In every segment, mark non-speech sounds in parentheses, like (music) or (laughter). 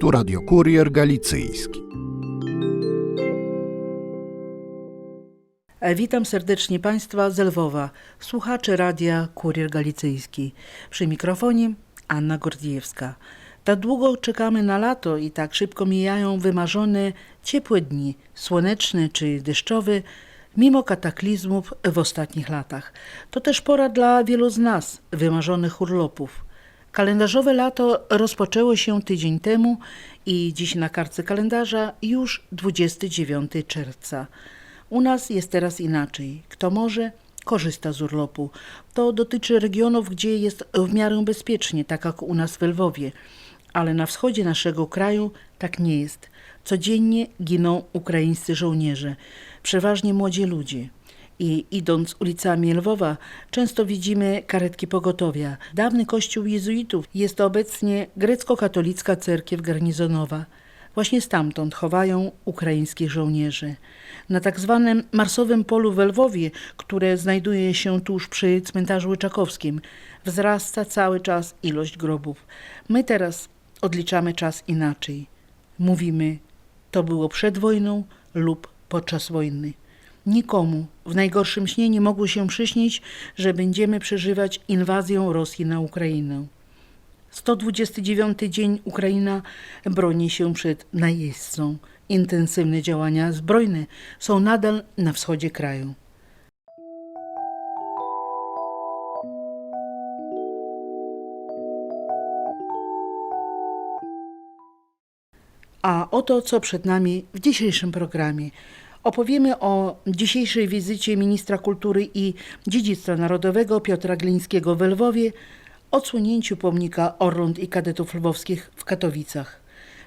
Tu Radio Kurier Galicyjski. E, Witam serdecznie Państwa z Lwowa, słuchacze radia Kurier Galicyjski. Przy mikrofonie Anna Gordiewska. Tak długo czekamy na lato i tak szybko mijają wymarzone ciepłe dni, słoneczne czy deszczowe, mimo kataklizmów w ostatnich latach. To też pora dla wielu z nas wymarzonych urlopów. Kalendarzowe lato rozpoczęło się tydzień temu i dziś na kartce kalendarza już 29 czerwca. U nas jest teraz inaczej. Kto może, korzysta z urlopu. To dotyczy regionów, gdzie jest w miarę bezpiecznie, tak jak u nas w Lwowie. Ale na wschodzie naszego kraju tak nie jest. Codziennie giną ukraińscy żołnierze, przeważnie młodzi ludzie. I idąc ulicami Lwowa, często widzimy karetki pogotowia. Dawny kościół jezuitów jest obecnie grecko-katolicka cerkiew garnizonowa. Właśnie stamtąd chowają ukraińskich żołnierzy. Na tak zwanym Marsowym Polu w Lwowie, które znajduje się tuż przy cmentarzu Łyczakowskim, wzrasta cały czas ilość grobów. My teraz odliczamy czas inaczej. Mówimy, to było przed wojną lub podczas wojny. Nikomu w najgorszym śnie nie mogło się przyśnić, że będziemy przeżywać inwazję Rosji na Ukrainę. 129 dzień Ukraina broni się przed najeźdźcą. Intensywne działania zbrojne są nadal na wschodzie kraju. Oto co przed nami w dzisiejszym programie. Opowiemy o dzisiejszej wizycie ministra kultury i dziedzictwa narodowego Piotra Glińskiego w Lwowie, odsłonięciu pomnika Orląt i kadetów lwowskich w Katowicach.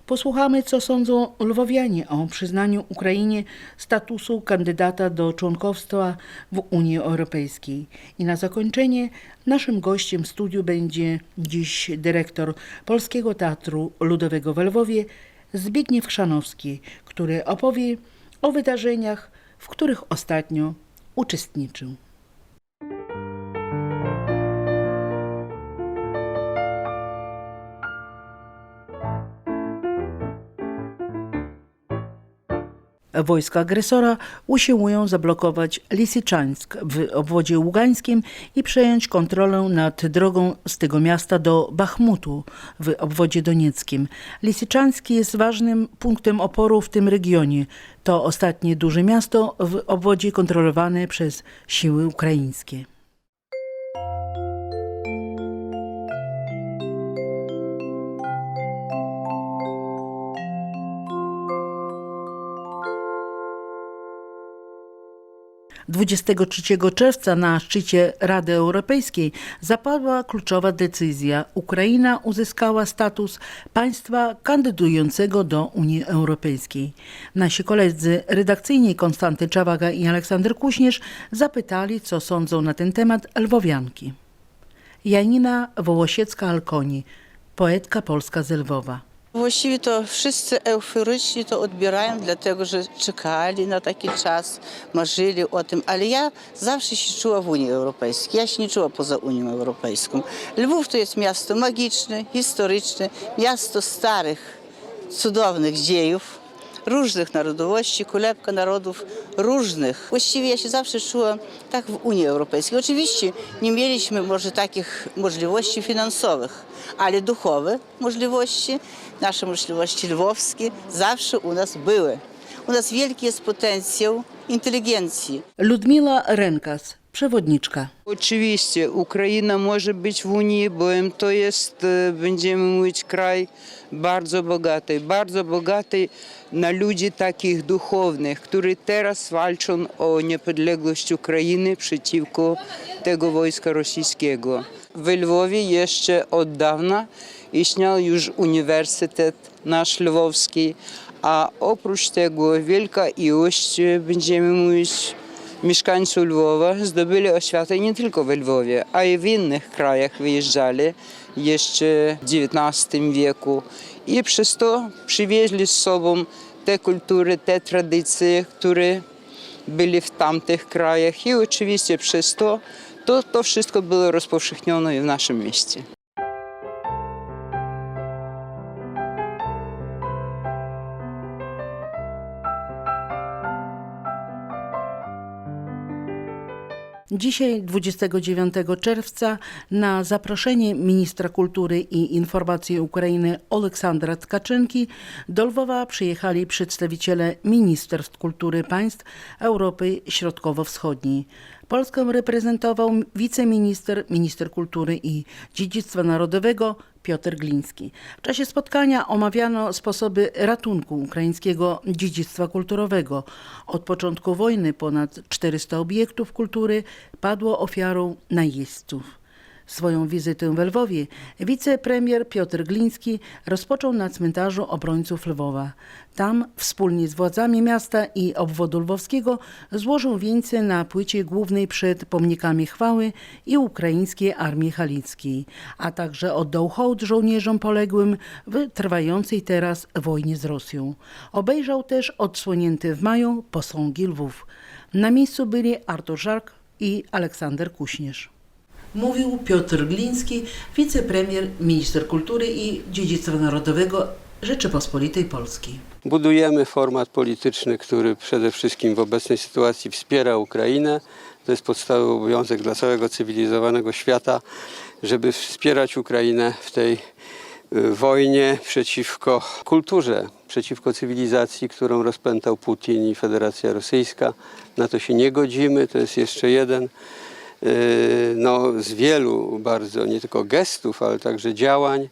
Posłuchamy, co sądzą lwowianie o przyznaniu Ukrainie statusu kandydata do członkostwa w Unii Europejskiej. I na zakończenie naszym gościem w studiu będzie dziś dyrektor Polskiego Teatru Ludowego w Lwowie Zbigniew Chrzanowski, który opowie o wydarzeniach, w których ostatnio uczestniczył. Wojska agresora usiłują zablokować Lisiczańsk w obwodzie ługańskim i przejąć kontrolę nad drogą z tego miasta do Bachmutu w obwodzie donieckim. Lisiczański jest ważnym punktem oporu w tym regionie. To ostatnie duże miasto w obwodzie kontrolowane przez siły ukraińskie. 23 czerwca na szczycie Rady Europejskiej zapadła kluczowa decyzja. Ukraina uzyskała status państwa kandydującego do Unii Europejskiej. Nasi koledzy redakcyjni Konstanty Czawaga i Aleksander Kuśnierz zapytali, co sądzą na ten temat lwowianki. Janina Wołosiecka-Alkoni, poetka polska z Lwowa. Właściwie to wszyscy euforycznie to odbierają, dlatego że czekali na taki czas, marzyli o tym, ale ja zawsze się czuła w Unii Europejskiej, ja się nie czuła poza Unią Europejską. Lwów to jest miasto magiczne, historyczne, miasto starych, cudownych dziejów, różnych narodowości, kolebka narodów różnych. Właściwie ja się zawsze czułam tak w Unii Europejskiej. Oczywiście nie mieliśmy może takich możliwości finansowych, ale duchowe możliwości, nasze możliwości lwowskie zawsze u nas były. U nas wielki jest potencjał inteligencji. Ludmila Renkas, przewodniczka. Oczywiście Ukraina może być w Unii, bowiem to jest, e, będziemy mówić, kraj bardzo bogaty, bardzo bogaty na ludzi takich duchownych, którzy teraz walczą o niepodległość Ukrainy przeciwko tego wojska rosyjskiego. W Lwowie jeszcze od dawna istniał już Uniwersytet nasz lwowski, a oprócz tego wielka ilość, e, będziemy mówić, mieszkańców Lwowa zdobyli oświatę nie tylko w Lwowie, a i w innych krajach wyjeżdżali jeszcze w XIX wieku i przez to przywieźli z sobą te kultury, te tradycje, które byli w tamtych krajach i oczywiście przez to to, to wszystko było rozpowszechnione w naszym mieście. Dzisiaj, 29 czerwca, na zaproszenie ministra kultury i informacji Ukrainy Oleksandra Tkaczenki do Lwowa przyjechali przedstawiciele Ministerstw Kultury państw Europy Środkowo-Wschodniej. Polskę reprezentował wiceminister, minister kultury i dziedzictwa narodowego Piotr Gliński. W czasie spotkania omawiano sposoby ratunku ukraińskiego dziedzictwa kulturowego. Od początku wojny ponad 400 obiektów kultury padło ofiarą najeźdźców. Swoją wizytę w Lwowie wicepremier Piotr Gliński rozpoczął na cmentarzu obrońców Lwowa. Tam wspólnie z władzami miasta i obwodu lwowskiego złożył wieńce na płycie głównej przed pomnikami chwały i ukraińskiej armii halickiej, a także oddał hołd żołnierzom poległym w trwającej teraz wojnie z Rosją. Obejrzał też odsłonięte w maju posągi Lwów. Na miejscu byli Artur Żark i Aleksander Kuśnierz. Mówił Piotr Gliński, wicepremier, minister kultury i dziedzictwa narodowego Rzeczypospolitej Polskiej. Budujemy format polityczny, który przede wszystkim w obecnej sytuacji wspiera Ukrainę. To jest podstawowy obowiązek dla całego cywilizowanego świata, żeby wspierać Ukrainę w tej y, wojnie przeciwko kulturze, przeciwko cywilizacji, którą rozpętał Putin i Federacja Rosyjska. Na to się nie godzimy. To jest jeszcze jeden no, z wielu bardzo nie tylko gestów, ale także działań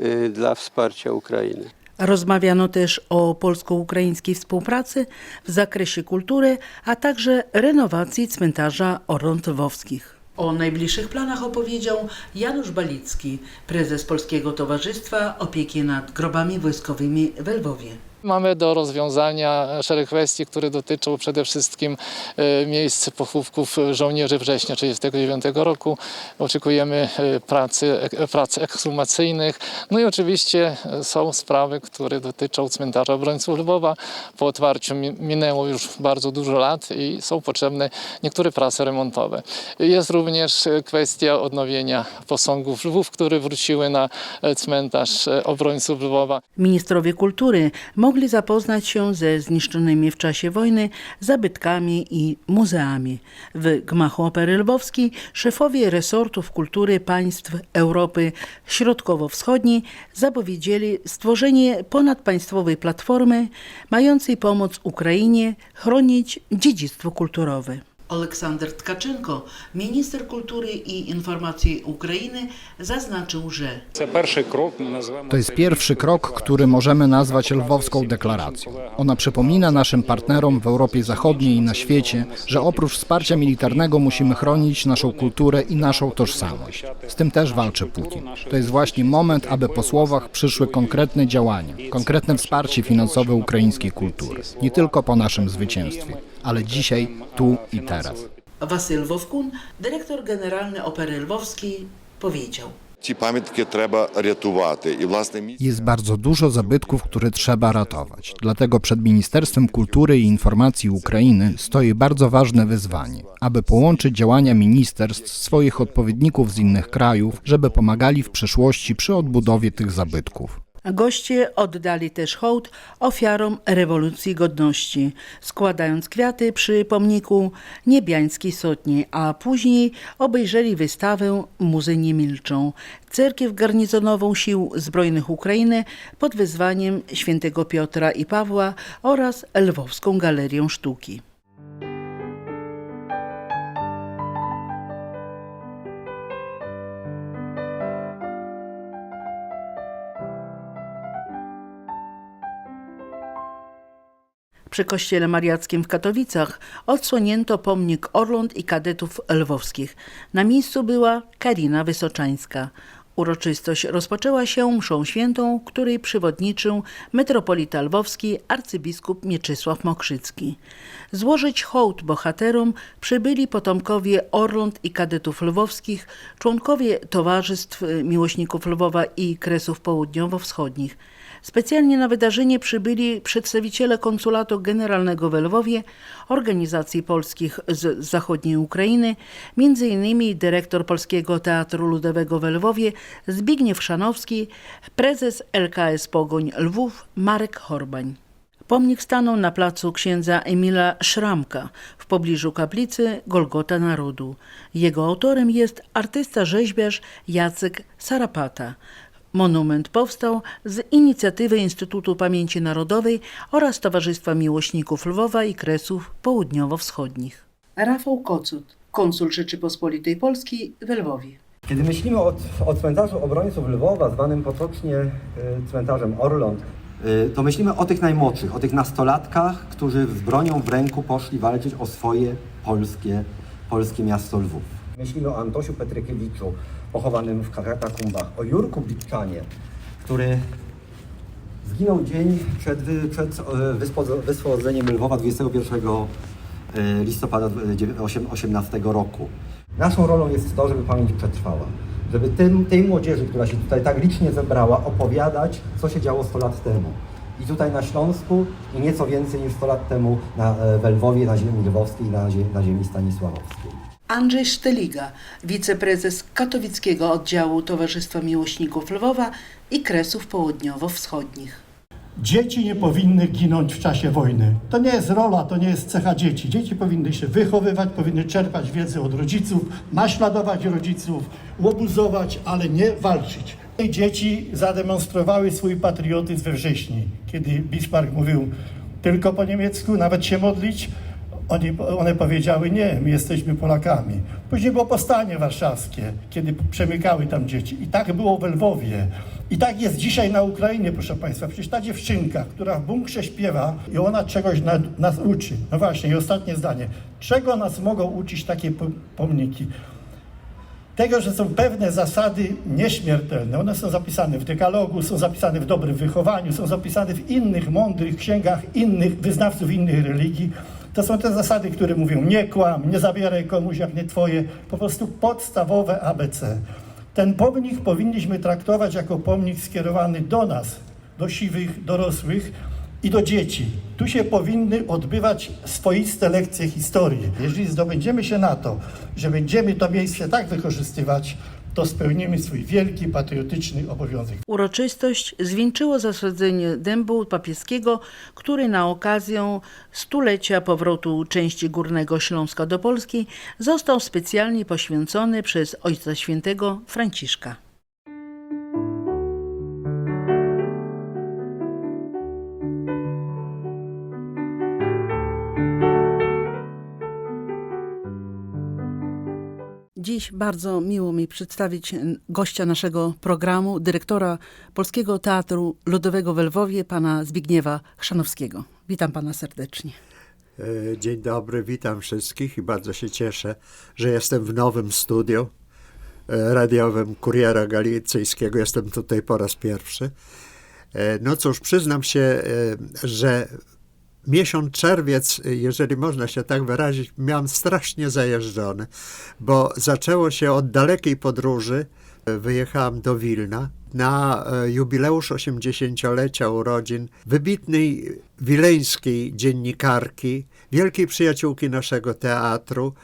y, dla wsparcia Ukrainy. Rozmawiano też o polsko-ukraińskiej współpracy w zakresie kultury, a także renowacji cmentarza Orąd Lwowskich. O najbliższych planach opowiedział Janusz Balicki, prezes Polskiego Towarzystwa Opieki nad Grobami Wojskowymi w Lwowie. Mamy do rozwiązania szereg kwestii, które dotyczą przede wszystkim e, miejsc pochówków żołnierzy września 1939 roku. Oczekujemy e, pracy, e, prac ekshumacyjnych. No i oczywiście są sprawy, które dotyczą cmentarza obrońców Lwowa. Po otwarciu mi- minęło już bardzo dużo lat i są potrzebne niektóre prace remontowe. Jest również kwestia odnowienia posągów Lwów, które wróciły na cmentarz obrońców Lwowa. Ministrowie kultury mogli zapoznać się ze zniszczonymi w czasie wojny zabytkami i muzeami. W gmachu Opery Lwowskiej szefowie resortów kultury państw Europy Środkowo-Wschodniej zapowiedzieli stworzenie ponadpaństwowej platformy mającej pomóc Ukrainie chronić dziedzictwo kulturowe. Aleksander Tkaczenko, minister kultury i informacji Ukrainy, zaznaczył, że Це перший крок. Ми називаємо To jest це pierwszy krok, który możemy nazwać lwowską deklaracją. Ona przypomina naszym partnerom w Europie Zachodniej i na świecie, że oprócz wsparcia militarnego musimy chronić naszą kulturę i naszą tożsamość. Z tym też walczy Putin. To jest właśnie moment, aby po słowach przyszły konkretne działania, konkretne wsparcie finansowe ukraińskiej kultury. Nie tylko po naszym zwycięstwie, ale dzisiaj, tu i teraz. Wasyl Wowkun, dyrektor generalny Opery Lwowskiej, powiedział. Jest bardzo dużo zabytków, które trzeba ratować. Dlatego przed Ministerstwem Kultury i Informacji Ukrainy stoi bardzo ważne wyzwanie, aby połączyć działania ministerstw swoich odpowiedników z innych krajów, żeby pomagali w przyszłości przy odbudowie tych zabytków. Goście oddali też hołd ofiarom rewolucji godności, składając kwiaty przy pomniku Niebiańskiej Sotni, a później obejrzeli wystawę Muzy nie milczą, cerkiew garnizonową sił zbrojnych Ukrainy pod wezwaniem świętego Piotra i Pawła oraz Lwowską Galerię Sztuki. Przy kościele mariackim w Katowicach odsłonięto pomnik Orląt i kadetów lwowskich. Na miejscu była Karina Wysoczańska. Uroczystość rozpoczęła się mszą świętą, której przewodniczył metropolita lwowski arcybiskup Mieczysław Mokrzycki. Złożyć hołd bohaterom przybyli potomkowie Orląt i kadetów lwowskich, członkowie Towarzystw Miłośników Lwowa i Kresów Południowo-Wschodnich. Specjalnie na wydarzenie przybyli przedstawiciele konsulatu generalnego w Lwowie, organizacji polskich z zachodniej Ukrainy, m.in. dyrektor Polskiego Teatru Ludowego w Lwowie Zbigniew Szanowski, prezes LKS Pogoń Lwów Marek Horbań. Pomnik stanął na placu księdza Emila Szramka w pobliżu kaplicy Golgota Narodu. Jego autorem jest artysta-rzeźbiarz Jacek Sarapata. Monument powstał z inicjatywy Instytutu Pamięci Narodowej oraz Towarzystwa Miłośników Lwowa i Kresów Południowo-Wschodnich. Rafał Kocut, konsul Rzeczypospolitej Polskiej w Lwowie. Kiedy myślimy o, o cmentarzu obrońców Lwowa, zwanym potocznie y, cmentarzem Orląt, y, to myślimy o tych najmłodszych, o tych nastolatkach, którzy z bronią w ręku poszli walczyć o swoje polskie, polskie miasto Lwów. Myślimy o Antosiu Petrykiewiczu, pochowanym w katakumbach, o Jurku Blitczanie, który zginął dzień przed, przed e, wyswobodzeniem Lwowa 21 e, listopada 18 roku. Naszą rolą jest to, żeby pamięć przetrwała. Żeby tym, tej młodzieży, która się tutaj tak licznie zebrała, opowiadać, co się działo 100 lat temu. I tutaj na Śląsku i nieco więcej niż 100 lat temu na, e, we Lwowie, na ziemi lwowskiej, na, na ziemi stanisławowskiej. Andrzej Szteliga, wiceprezes katowickiego oddziału Towarzystwa Miłośników Lwowa i Kresów Południowo-Wschodnich. Dzieci nie powinny ginąć w czasie wojny. To nie jest rola, to nie jest cecha dzieci. Dzieci powinny się wychowywać, powinny czerpać wiedzę od rodziców, naśladować rodziców, łobuzować, ale nie walczyć. I Dzieci zademonstrowały swój patriotyzm we wrześni, kiedy Bismarck mówił tylko po niemiecku, nawet się modlić. Oni, one powiedziały nie, my jesteśmy Polakami. Później było powstanie warszawskie, kiedy przemykały tam dzieci. I tak było w Lwowie. I tak jest dzisiaj na Ukrainie, proszę Państwa. Przecież ta dziewczynka, która w bunkrze śpiewa i ona czegoś na, nas uczy. No właśnie, i ostatnie zdanie. Czego nas mogą uczyć takie po- pomniki? Tego, że są pewne zasady nieśmiertelne. One są zapisane w dekalogu, są zapisane w dobrym wychowaniu, są zapisane w innych mądrych księgach innych wyznawców innych religii. To są te zasady, które mówią nie kłam, nie zabieraj komuś jak nie twoje. Po prostu podstawowe ABC. Ten pomnik powinniśmy traktować jako pomnik skierowany do nas, do siwych, dorosłych i do dzieci. Tu się powinny odbywać swoiste lekcje historii. Jeżeli zdobędziemy się na to, że będziemy to miejsce tak wykorzystywać, to spełnimy swój wielki patriotyczny obowiązek. Uroczystość zwieńczyło zasadzenie dębu papieskiego, który na okazję stulecia powrotu części Górnego Śląska do Polski został specjalnie poświęcony przez Ojca Świętego Franciszka. Dziś bardzo miło mi przedstawić gościa naszego programu, dyrektora Polskiego Teatru Ludowego w Lwowie, pana Zbigniewa Chrzanowskiego. Witam pana serdecznie. E, Dzień dobry, witam wszystkich i bardzo się cieszę, że jestem w nowym studiu e, radiowym Kuriera Galicyjskiego. Jestem tutaj po raz pierwszy. E, No cóż, przyznam się, e, że miesiąc czerwiec, jeżeli można się tak wyrazić, miałem strasznie zajeżdżony, bo zaczęło się od dalekiej podróży. Wyjechałem do Wilna na e, jubileusz 80-lecia urodzin wybitnej wileńskiej dziennikarki, wielkiej przyjaciółki naszego teatru,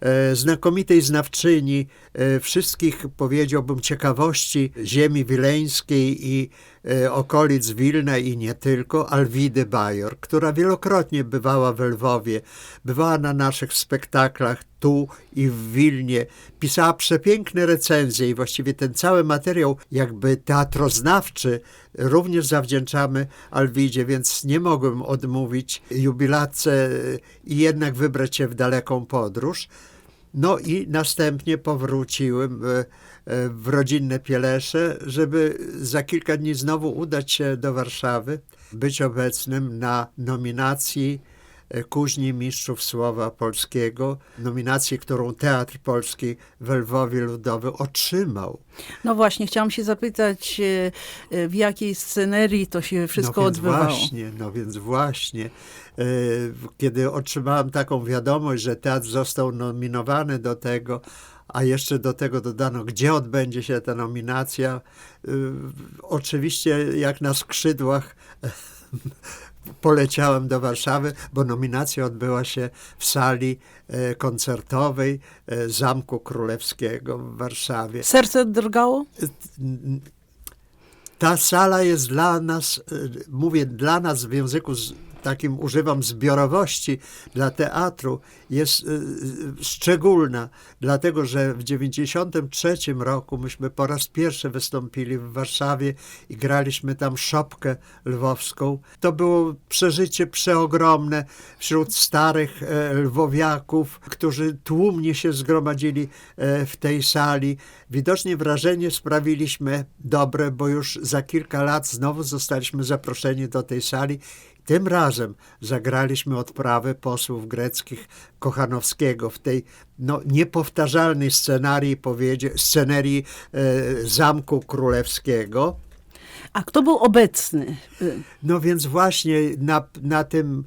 e, znakomitej znawczyni e, wszystkich, powiedziałbym, ciekawości ziemi wileńskiej i okolic Wilna i nie tylko, Alwidy Bajor, która wielokrotnie bywała w Lwowie, bywała na naszych spektaklach tu i w Wilnie, pisała przepiękne recenzje i właściwie ten cały materiał jakby teatroznawczy również zawdzięczamy Alwidzie, więc nie mogłem odmówić jubilatce i jednak wybrać się w daleką podróż. No i następnie powróciłem e, e, w rodzinne Pielesze, żeby za kilka dni znowu udać się do Warszawy, być obecnym na nominacji e, Kuźni Mistrzów Słowa Polskiego, nominację, którą Teatr Polski w Lwowie Ludowy otrzymał. No właśnie, chciałam się zapytać, e, e, w jakiej scenerii to się wszystko no więc odbywało. Właśnie, no więc właśnie. E, Kiedy otrzymałem taką wiadomość, że teatr został nominowany do tego, a jeszcze do tego dodano, gdzie odbędzie się ta nominacja, e, oczywiście jak na skrzydłach (laughs) poleciałem do Warszawy, bo nominacja odbyła się w sali e, koncertowej e, Zamku Królewskiego w Warszawie. Serce drgało? Ta sala jest dla nas, y, mówię dla nas w języku takim używam zbiorowości, dla teatru jest y, y, szczególna, dlatego że w 93 roku myśmy po raz pierwszy wystąpili w Warszawie i graliśmy tam szopkę lwowską. To było przeżycie przeogromne wśród starych e, lwowiaków, którzy tłumnie się zgromadzili e, w tej sali. Widocznie wrażenie sprawiliśmy dobre, bo już za kilka lat znowu zostaliśmy zaproszeni do tej sali. Tym razem zagraliśmy odprawę posłów greckich Kochanowskiego w tej no, niepowtarzalnej scenarii, powiedzie, scenerii e, Zamku Królewskiego. A kto był obecny? No więc właśnie na, na tym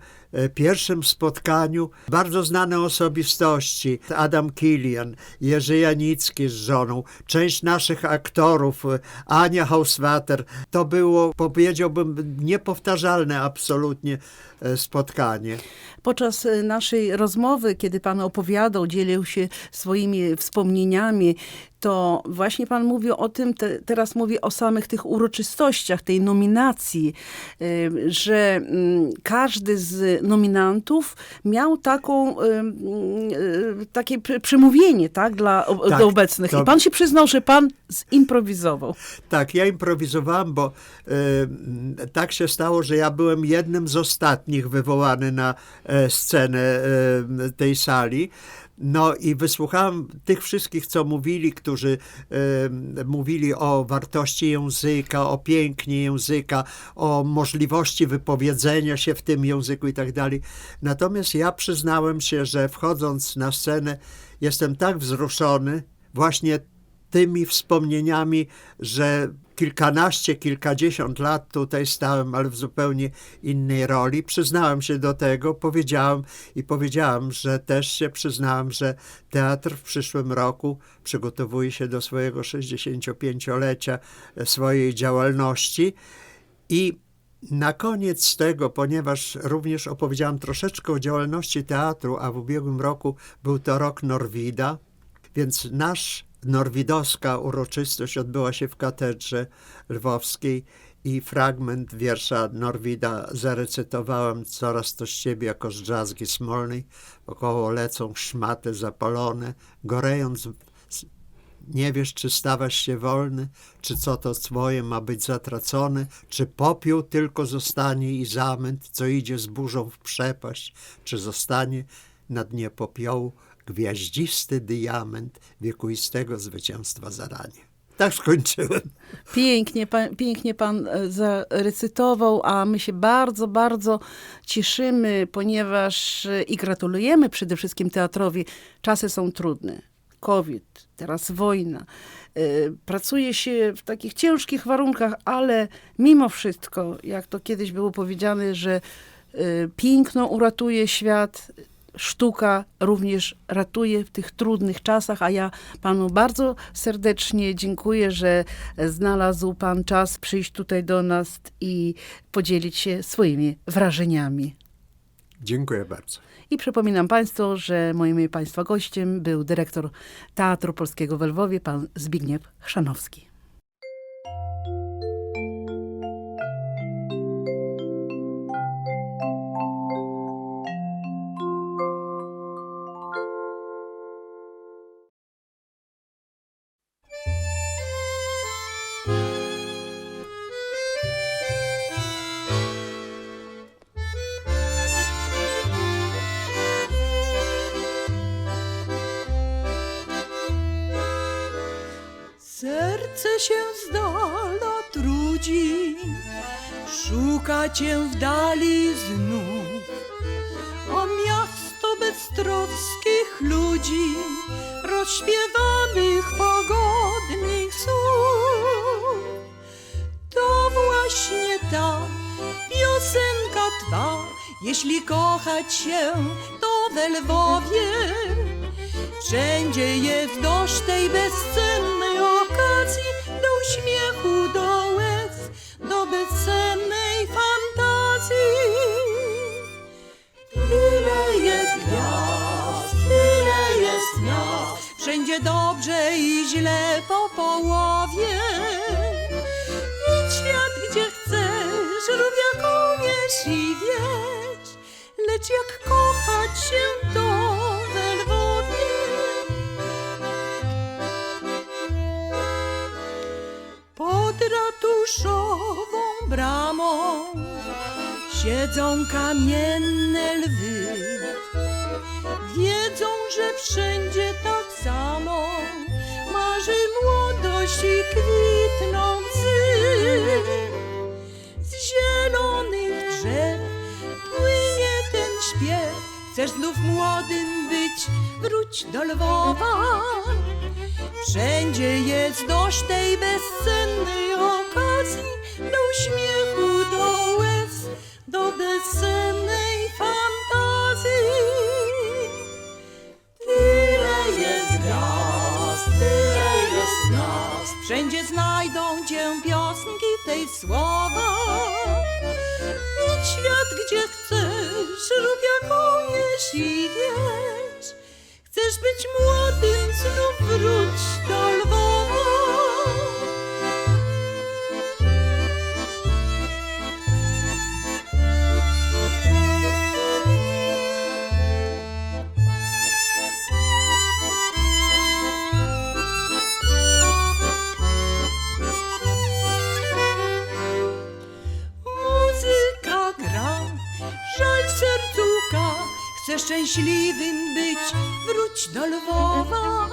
pierwszym spotkaniu bardzo znane osobistości, Adam Kilian, Jerzy Janicki z żoną, część naszych aktorów, e, Ania Hauswater. To było, powiedziałbym, niepowtarzalne absolutnie e, spotkanie. Podczas e, naszej rozmowy, kiedy pan opowiadał, dzielił się swoimi wspomnieniami, to właśnie pan mówił o tym, te, teraz mówię o samych tych uroczystościach, tej nominacji, y, że mm, każdy z nominantów miał taką, y, y, takie pr- przemówienie tak, dla Tak, obecnych. to- I pan się przyznał, że pan zimprowizował. Tak, ja improwizowałem, bo e, tak się stało, że ja byłem jednym z ostatnich wywołany na e, scenę e, tej sali. No i wysłuchałem tych wszystkich, co mówili, którzy e, mówili o wartości języka, o pięknie języka, o możliwości wypowiedzenia się w tym języku i tak dalej. Natomiast ja przyznałem się, że wchodząc na scenę jestem tak wzruszony właśnie tymi wspomnieniami, że kilkanaście, kilkadziesiąt lat tutaj stałem, ale w zupełnie innej roli. Przyznałem się do tego, powiedziałem i powiedziałem, że też się przyznałem, że teatr w przyszłym roku przygotowuje się do swojego 65-lecia swojej działalności i na koniec tego, ponieważ również opowiedziałem troszeczkę o działalności teatru, a w ubiegłym roku był to rok Norwida, więc nasz norwidowska uroczystość odbyła się w katedrze lwowskiej i fragment wiersza Norwida zarecytowałem coraz to z ciebie jako z drzazgi smolnej. Około lecą szmaty zapalone, gorejąc nie wiesz, czy stawać się wolny, czy co to swoje ma być zatracone, czy popiół tylko zostanie i zamęt, co idzie z burzą w przepaść, czy zostanie na dnie popiołu gwiaździsty diament wiekuistego zwycięstwa zaranie. Tak skończyłem. Pięknie pan, pięknie pan e, zarecytował, a my się bardzo, bardzo cieszymy, ponieważ e, i gratulujemy przede wszystkim teatrowi. Czasy są trudne. COVID, teraz wojna. E, Pracuje się w takich ciężkich warunkach, ale mimo wszystko, jak to kiedyś było powiedziane, że piękno uratuje świat, sztuka również ratuje w tych trudnych czasach, a ja panu bardzo serdecznie dziękuję, że znalazł pan czas przyjść tutaj do nas i podzielić się swoimi wrażeniami. Dziękuję bardzo. I przypominam Państwu, że moim Państwa gościem był dyrektor Teatru Polskiego w Lwowie, pan Zbigniew Chrzanowski. Serce się z dala trudzi, szuka cię w dali znów. beztroskich ludzi, rozśpiewanych pogodnych słów. To właśnie ta piosenka twa, jeśli kochać się, to we Lwowie. Wszędzie jest dość tej bezcennej do uśmiechu, do łez, do bezcennej fantazji. Ile jest gwiazd, ile jest miast, wszędzie dobrze i źle po połowie. Ratuszową bramą siedzą kamienne lwy. Wiedzą, że wszędzie tak samo marzy młodość i kwitną. Z zielonych drzew płynie ten śpiew. Chcesz znów młodym być, wróć do Lwowa. Wszędzie jest dość tej bezcennej do uśmiechu, do łez, do bezcennej fantazji. Tyle jest gwiazd, tyle jest miast, wszędzie znajdą cię piosenki tej słowa. Idź świat gdzie chcesz, rób jak umiesz i wiesz. Chcesz być młodym, znów wróć do szczęśliwym być, wróć do Lwowa.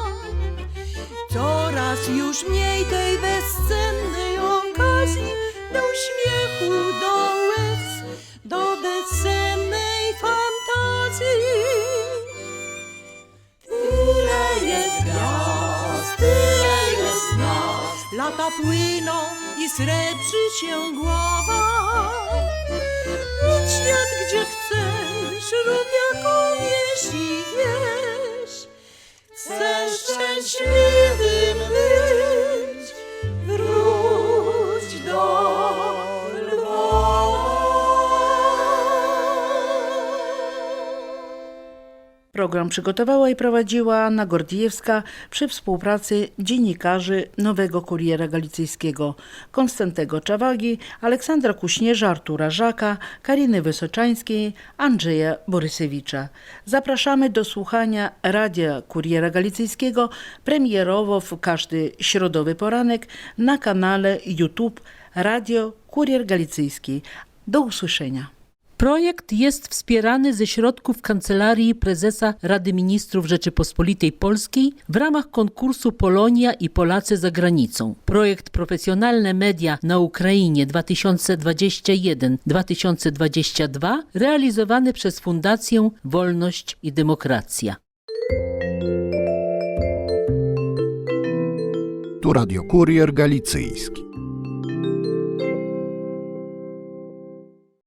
Coraz już mniej tej bezcennej okazji do uśmiechu, do łez, do bezcennej fantazji. Tyle jest gwiazd, tyle jest miast. Lata płyną i srebrzy się głowa. Idź świat gdzie chcesz, rób wiesz. Chcesz szczęśliwym Program przygotowała i prowadziła Anna Gordijewska przy współpracy dziennikarzy Nowego Kuriera Galicyjskiego Konstantego Czawagi, Aleksandra Kuśnierza, Artura Żaka, Kariny Wysoczańskiej, Andrzeja Borysewicza. Zapraszamy do słuchania Radia Kuriera Galicyjskiego premierowo w każdy środowy poranek na kanale YouTube Radio Kurier Galicyjski. Do usłyszenia. Projekt jest wspierany ze środków Kancelarii Prezesa Rady Ministrów Rzeczypospolitej Polskiej w ramach konkursu Polonia i Polacy za granicą. Projekt Profesjonalne Media na Ukrainie 2021-2022 realizowany przez Fundację Wolność i Demokracja. Tu Radio Kurier Galicyjski.